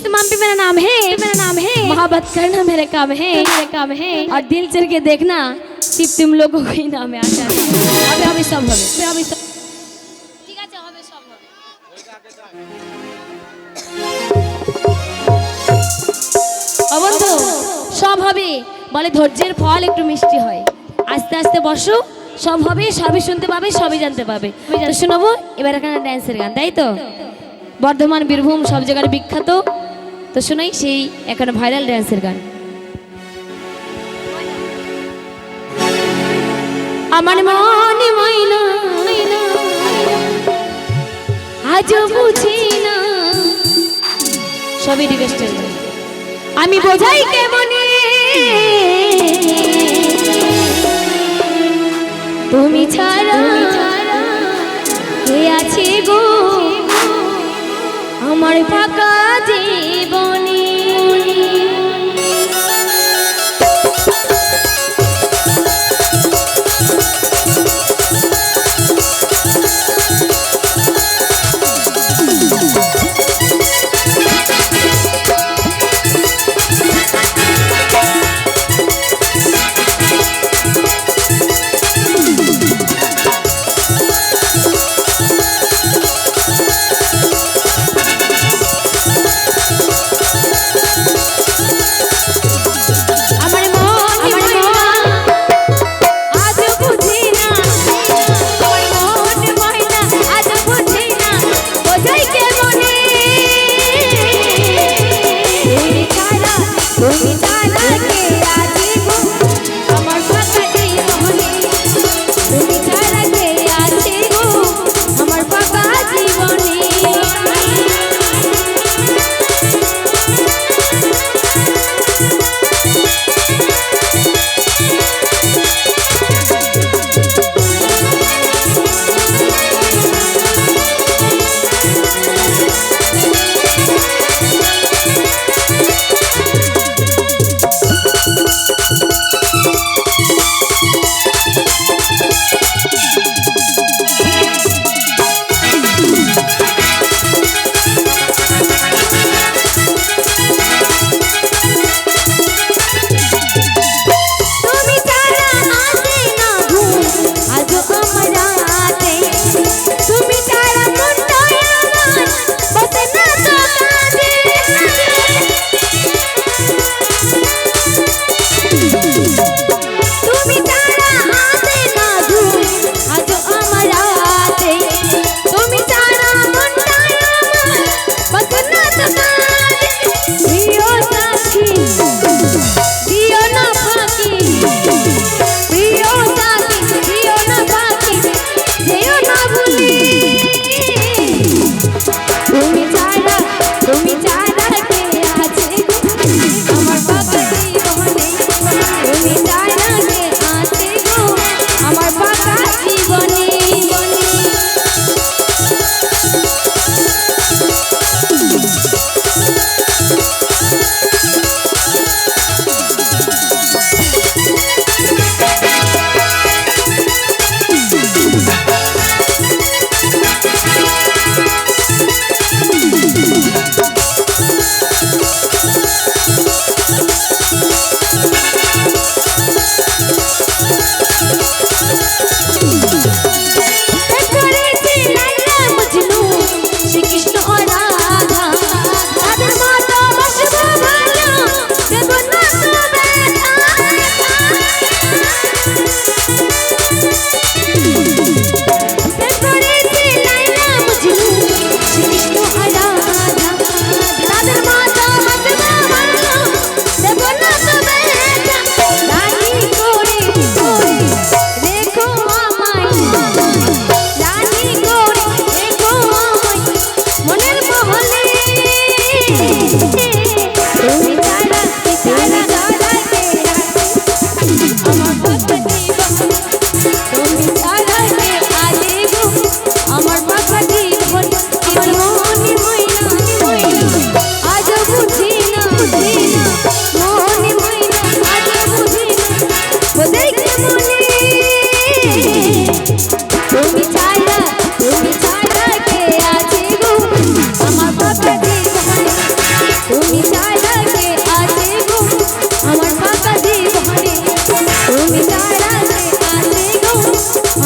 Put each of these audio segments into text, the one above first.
इस्तेमाल पे मेरा नाम है मेरा नाम है मोहब्बत करना मेरे काम है मेरे काम है और दिल चल के देखना सिर्फ तुम लोगों को ही नाम है आशा अभी हमें सब হবে अभी हमें सब ঠিক আছে হবে সব হবে ও বন্ধু সব হবে বলে ধৈর্যের ফল একটু মিষ্টি হয় আস্তে আস্তে বসো সব হবে সবই শুনতে পাবে সবই জানতে পাবে তো শোনাবো এবার এখানে ড্যান্সের গান তাই তো বর্ধমান বীরভূম সব জায়গার বিখ্যাত তো শোনাই সেই এখানে ভাইরাল ড্যান্সের গান। আমার মনে ময়না আজ বুঝি না। সবই রিকোয়েস্টের আমি বোঝাই কেমনে? তুমি ছাড়া কে আছে গো? আমার ফাঁকা জীবনে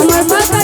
আমার